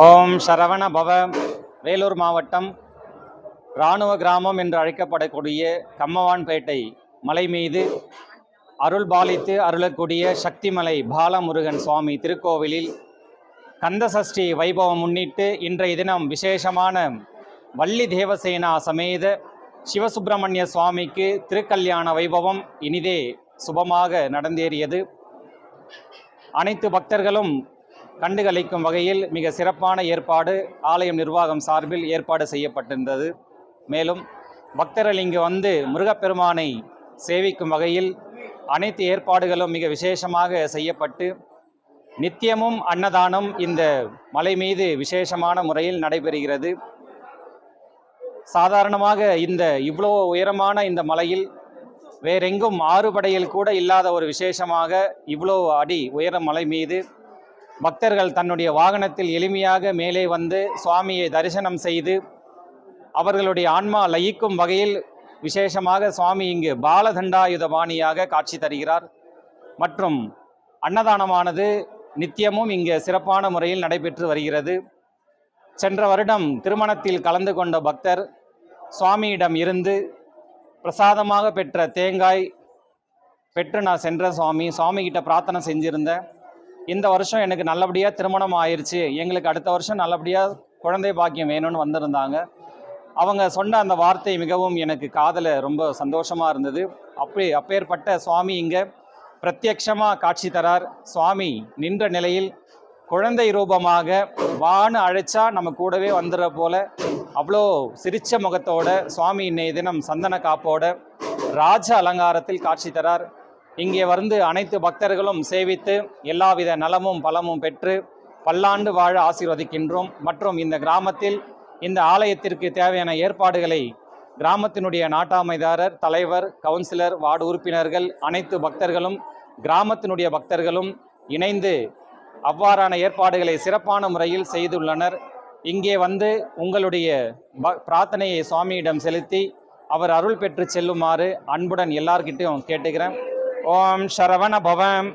ஓம் சரவண பவ வேலூர் மாவட்டம் இராணுவ கிராமம் என்று அழைக்கப்படக்கூடிய கம்மவான்பேட்டை மலை மீது அருள் பாலித்து அருளக்கூடிய சக்திமலை பாலமுருகன் சுவாமி திருக்கோவிலில் கந்தசஷ்டி வைபவம் முன்னிட்டு இன்றைய தினம் விசேஷமான வள்ளி தேவசேனா சமேத சிவசுப்பிரமணிய சுவாமிக்கு திருக்கல்யாண வைபவம் இனிதே சுபமாக நடந்தேறியது. அனைத்து பக்தர்களும் கண்டுகளிக்கும் வகையில் மிக சிறப்பான ஏற்பாடு ஆலயம் நிர்வாகம் சார்பில் ஏற்பாடு செய்யப்பட்டிருந்தது. மேலும் பக்தர்கள் இங்கு வந்து முருகப்பெருமானை சேவிக்கும் வகையில் அனைத்து ஏற்பாடுகளும் மிக விசேஷமாக செய்யப்பட்டு நித்தியமும் அன்னதானம் இந்த மலை மீது விசேஷமான முறையில் நடைபெறுகிறது. சாதாரணமாக இந்த இவ்வளோ உயரமான இந்த மலையில் வேறெங்கும் ஆறுபடையில் கூட இல்லாத ஒரு விசேஷமாக இவ்வளோ அடி உயர மலை மீது பக்தர்கள் தன்னுடைய வாகனத்தில் எளிமையாக மேலே வந்து சுவாமியை தரிசனம் செய்து அவர்களுடைய ஆன்மா லயிக்கும் வகையில் விசேஷமாக சுவாமி இங்கு பாலதண்டாயுதபாணியாக காட்சி தருகிறார். மற்றும் அன்னதானமானது நித்தியமும் இங்கு சிறப்பான முறையில் நடைபெற்று வருகிறது. சென்ற வருடம் திருமணத்தில் கலந்து கொண்ட பக்தர் சுவாமியிடம் இருந்து பிரசாதமாக பெற்ற தேங்காய் பெற்று நான் சென்ற சுவாமி. சுவாமிகிட்ட பிரார்த்தனை செஞ்சிருந்தேன். இந்த வருஷம் எனக்கு நல்லபடியாக திருமணம் ஆயிடுச்சு எங்களுக்கு அடுத்த வருஷம் நல்லபடியாக குழந்தை பாக்கியம் வேணும்னு வந்திருந்தாங்க. அவங்க சொன்ன அந்த வார்த்தை மிகவும் எனக்கு காதலை ரொம்ப சந்தோஷமாக இருந்தது. அப்படி அப்பேற்பட்ட சுவாமி இங்கே பிரத்யக்ஷமாக காட்சி தரார். சுவாமி நின்ற நிலையில் குழந்தை ரூபமாக வான்னு அழைச்சா நம்ம கூடவே வந்துடுற போல அவ்வளோ சிரிச்ச முகத்தோட சுவாமி இன்னைய தினம் சந்தன காப்போட ராஜ அலங்காரத்தில் காட்சி தரார். இங்கே வந்து அனைத்து பக்தர்களும் சேவித்து எல்லாவித நலமும் பலமும் பெற்று பல்லாண்டு வாழ ஆசீர்வதிக்கின்றோம். மற்றும் இந்த கிராமத்தில் இந்த ஆலயத்திற்கு தேவையான ஏற்பாடுகளை கிராமத்தினுடைய நாட்டாமைதாரர் தலைவர் கவுன்சிலர் வார்டு உறுப்பினர்கள் அனைத்து பக்தர்களும் கிராமத்தினுடைய பக்தர்களும் இணைந்து அவ்வாறான ஏற்பாடுகளை சிறப்பான முறையில் செய்துள்ளனர். இங்கே வந்து உங்களுடைய ப பிரார்த்தனையை சுவாமியிடம் செலுத்தி அவர் அருள் பெற்று செல்லுமாறு அன்புடன் எல்லார்கிட்டையும் கேட்டுக்கிறேன். ஓம் சரவண பவம்